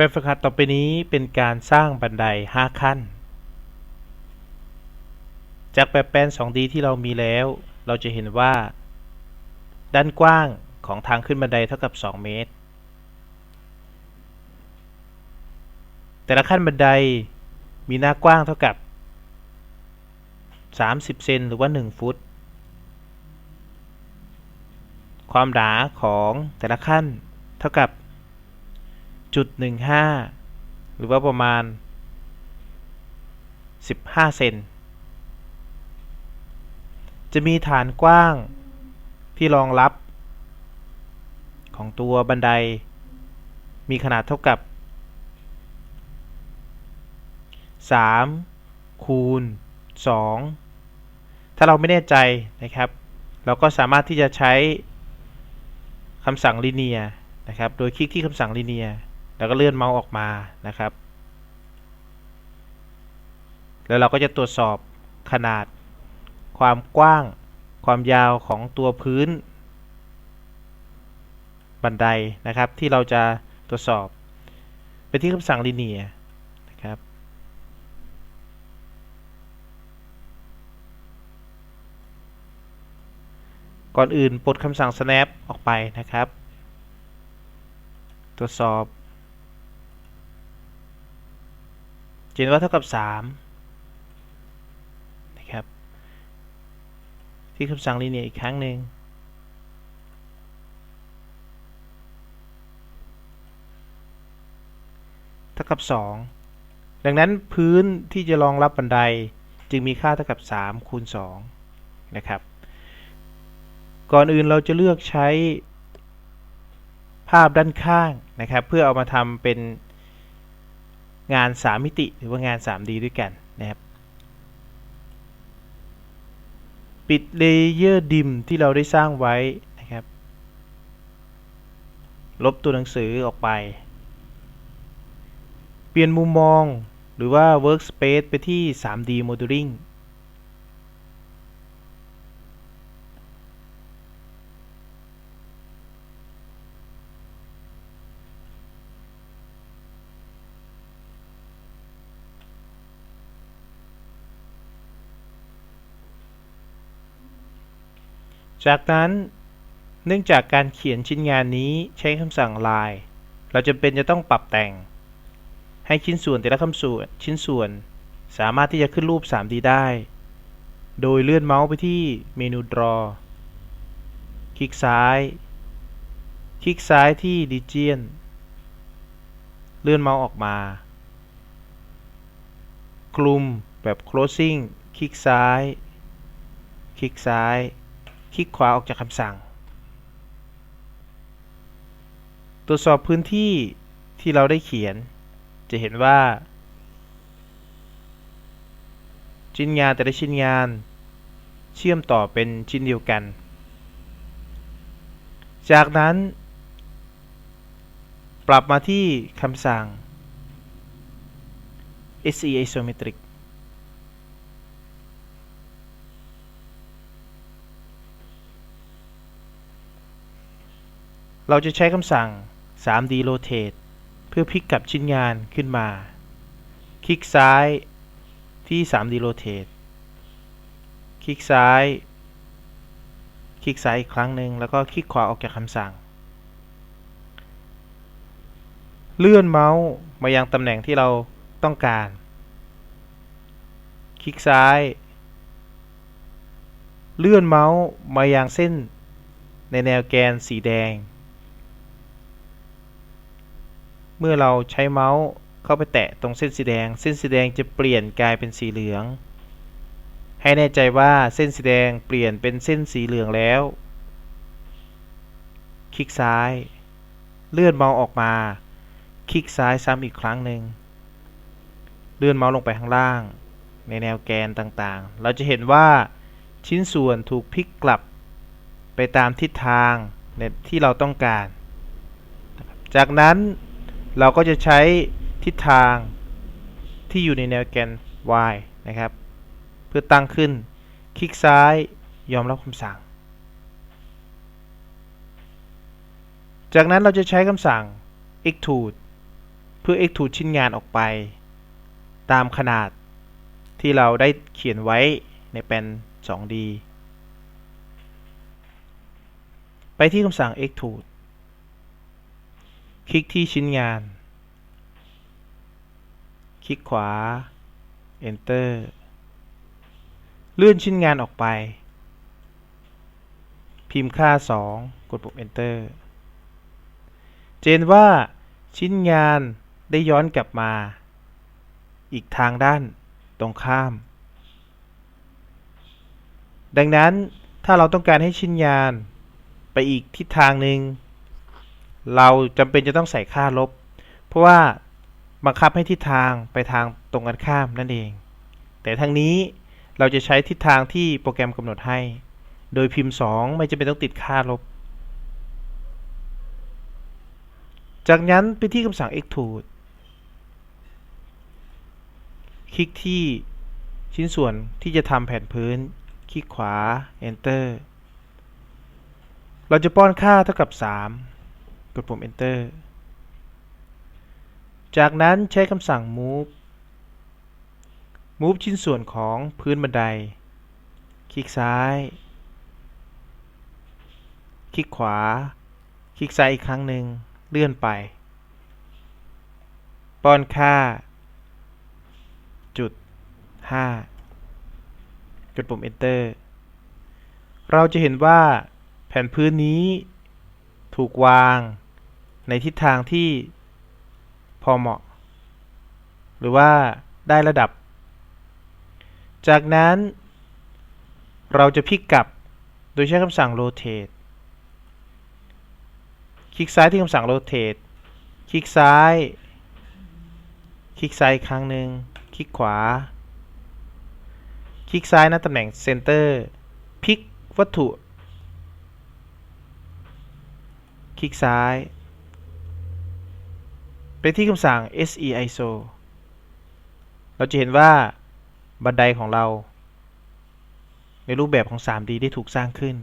แบบฝึกหัดต่อไปนี้เป็นการสร้างบันได 5 ขั้น จากแบบแปลน 2D ที่เรามีแล้ว เราจะเห็นว่า ด้านกว้างของทางขึ้นบันไดเท่ากับ 2 เมตร แต่ละขั้นบันไดมีหน้ากว้างเท่ากับ 30 เซนหรือว่า 1 ฟุต ความหนาของแต่ละขั้นเท่ากับ จุดหนึ่งห้าหรือว่าประมาณ15เซนจะมีฐานกว้างที่รองรับ ของตัวบันได มีขนาดเท่ากับ3คูณ2ถ้าเราไม่แน่ใจนะครับ เราก็สามารถที่จะใช้คำสั่ง linear นะครับ โดยคลิกที่คำสั่ง linear แล้วก็เลื่อนเมาส์ออกมานะครับ แล้วเราก็จะตรวจสอบขนาด ความกว้าง ความยาวของตัวพื้น บันไดนะครับ ที่เราจะตรวจสอบ ไปที่คำสั่ง linear นะครับก่อนอื่นปลดคำสั่ง snap ออกไปนะครับ ตรวจสอบ เจนว่าเท่ากับ3นะครับ ที่คำสั่ง linear อีกครั้งหนึ่งเท่ากับ 2 ดังนั้นพื้นที่จะรองรับบันไดจึงมีค่าเท่ากับ 3 คูณ 2 นะครับ ก่อนอื่นเราจะเลือกใช้ภาพด้านข้างนะครับ เพื่อเอามาทำเป็น งาน 3 มิติ หรือว่างาน 3D ด้วยกันนะครับปิดเลเยอร์ดิมที่เราได้สร้างไว้นะครับ ลบตัวหนังสือออกไป เปลี่ยนมุมมองหรือว่า Workspace ไปที่ 3D Modeling จากนั้นเนื่องจากการเขียนชิ้นงานนี้ใช้คำสั่ง line เราจำเป็นจะต้องปรับแต่ง ให้ชิ้นส่วนแต่ละคำส่วนชิ้นส่วน สามารถที่จะขึ้นรูป 3D ได้ โดยเลื่อนเมาส์ไปที่เมนู draw คลิกซ้าย คลิกซ้ายที่ region เลื่อนเมาส์ออกมา คลุมแบบ closing คลิกซ้าย คลิกซ้าย คลิกขวาออกจากคำสั่ง ตรวจสอบพื้นที่ที่เราได้เขียน จะเห็นว่า ชิ้นงานแต่ละชิ้นงาน เชื่อมต่อเป็นชิ้นเดียวกัน จากนั้น ปรับมาที่คำสั่ง SE Isometric เราจะใช้คำสั่ง 3D Rotate เพื่อพลิกกลับชิ้นงานขึ้นมา คลิกซ้ายที่ 3D Rotate คลิกซ้าย คลิกซ้ายอีกครั้งหนึ่งแล้วก็คลิกขวาออกจากคำสั่ง เลื่อนเมาส์มายังตำแหน่งที่เราต้องการ คลิกซ้าย เลื่อนเมาส์มายังเส้นในแนวแกนสีแดง เมื่อเราใช้เมาส์เข้าไปแตะตรงเส้นสีแดง เส้นสีแดงจะเปลี่ยนกลายเป็นสีเหลือง ให้แน่ใจว่าเส้นสีแดงเปลี่ยนเป็นเส้นสีเหลืองแล้ว คลิกซ้าย เลื่อนเมาส์ออกมา คลิกซ้ายซ้ำอีกครั้งหนึ่ง เลื่อนเมาส์ลงไปข้างล่าง ในแนวแกนต่างๆ เราจะเห็นว่าชิ้นส่วนถูกพลิกกลับไปตามทิศทางที่เราต้องการ จากนั้น เราก็จะใช้ทิศทางที่อยู่ในแนวแกน y นะครับ เพื่อตั้งขึ้น คลิกซ้ายยอมรับคำสั่ง จากนั้นเราจะใช้คำสั่ง extrude เพื่อ extrude ชิ้นงานออกไป ตามขนาดที่เราได้เขียนไว้ในแปลน 2D ไปที่คำสั่ง extrude คลิกที่ชิ้นงาน คลิกขวา enter เลื่อนชิ้นงานออกไป พิมพ์ค่า 2 กดปุ่ม enter เจนว่าชิ้นงานได้ย้อนกลับมา อีกทางด้านตรงข้าม ดังนั้นถ้าเราต้องการให้ชิ้นงาน ไปอีกทิศทางหนึ่ง เราจำเป็นจะต้องใส่ค่าลบ เพราะว่าบังคับให้ทิศทางไปทางตรงกันข้ามนั่นเอง แต่ทางนี้เราจะใช้ทิศทางที่โปรแกรมกำหนดให้ โดยพิมพ์ 2 ไม่จำเป็นต้องติดค่าลบ จากนั้นไปที่คำสั่ง extrude คลิกที่ชิ้นส่วนที่จะทำแผ่นพื้น คลิกขวา enter เราจะป้อนค่าเท่ากับ 3 กดปุ่ม enter จากนั้นใช้คำสั่ง move move ชิ้นส่วนของพื้นบันได คลิกซ้าย คลิกขวา คลิกซ้ายอีกครั้งหนึ่ง เลื่อนไป ป้อนค่า จุด 5 กดปุ่ม enter เราจะเห็นว่าแผ่นพื้นนี้ ถูกวางในทิศทางที่พอเหมาะ หรือว่าได้ระดับ จากนั้น เราจะพลิกกลับโดยใช้คำสั่ง rotate คลิกซ้ายที่คำสั่ง rotate คลิกซ้าย คลิกซ้ายอีกครั้งหนึ่ง คลิกขวา คลิกซ้ายณตำแหน่ง center พลิกวัตถุ คลิกซ้าย ไปที่คำสั่ง se iso เราจะเห็นว่าบันไดของเรา ในรูปแบบของ 3D ได้ถูกสร้างขึ้น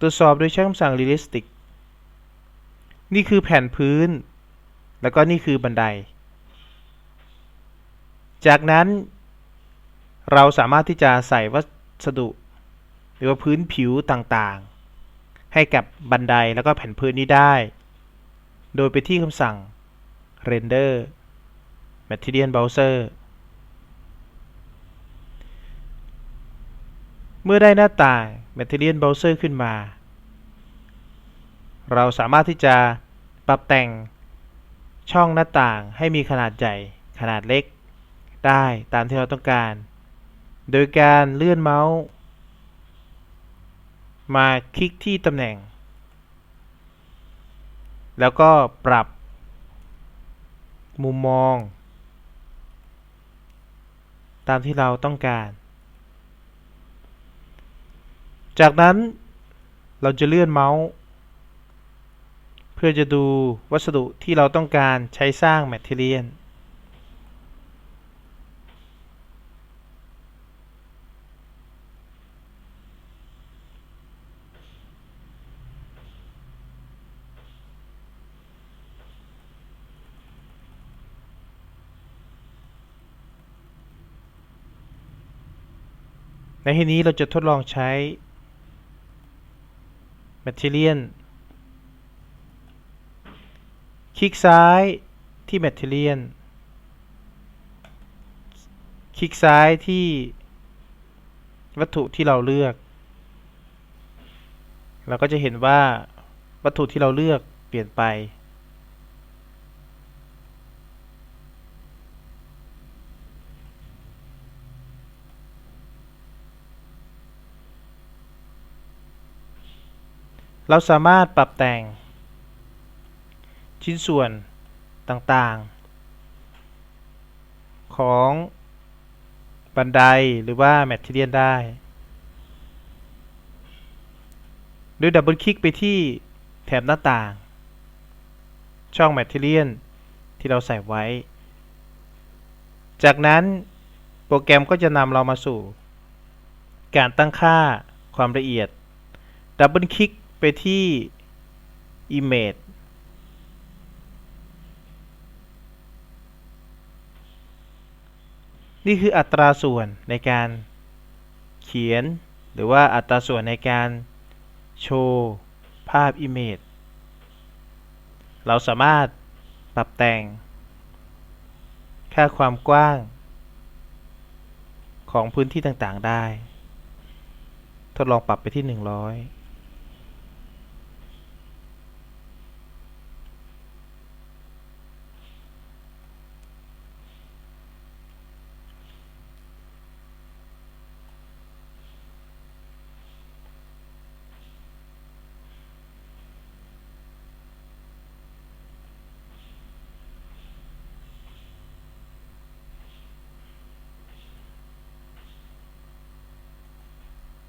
ตรวจสอบโดยใช้คำสั่ง realistic นี่คือแผ่นพื้น แล้วก็นี่คือบันได จากนั้น เราสามารถที่จะใส่วัสดุ หรือว่าพื้นผิวต่าง ให้กับบันไดแล้วก็แผ่นพื้นนี้ได้ โดยไปที่คำสั่ง render material browser เมื่อได้หน้าต่าง material browser ขึ้นมา เราสามารถที่จะปรับแต่งช่องหน้าต่างให้มีขนาดใหญ่ ขนาดเล็ก ได้ตามที่เราต้องการ โดยการเลื่อนเมาส์ มาคลิกที่ตำแหน่ง แล้วก็ปรับ มุมมอง ตามที่เราต้องการ จากนั้นเราจะเลื่อนเมาส์ เพื่อจะดูวัสดุที่เราต้องการใช้สร้างแมทเทียล ในที่นี้เราจะทดลองใช้ Material คลิกซ้ายที่ Material คลิกซ้ายที่วัตถุที่เราเลือก เราก็จะเห็นว่าวัตถุที่เราเลือกเปลี่ยนไป เราสามารถปรับแต่ง ชิ้นส่วนต่างๆ ของบันไดหรือว่าแมทเทียลได้ โดยดับเบิลคลิกไปที่แถบหน้าต่าง ช่องแมทเทียลที่เราใส่ไว้ จากนั้นโปรแกรมก็จะนำเรามาสู่ การตั้งค่าความละเอียดดับเบิลคลิก ไปที่ image นี่คืออัตราส่วนในการเขียน หรือว่าอัตราส่วนในการโชว์ภาพ image เราสามารถปรับแต่ง ค่าความกว้าง ของพื้นที่ต่างๆได้ ทดลองปรับไปที่ 100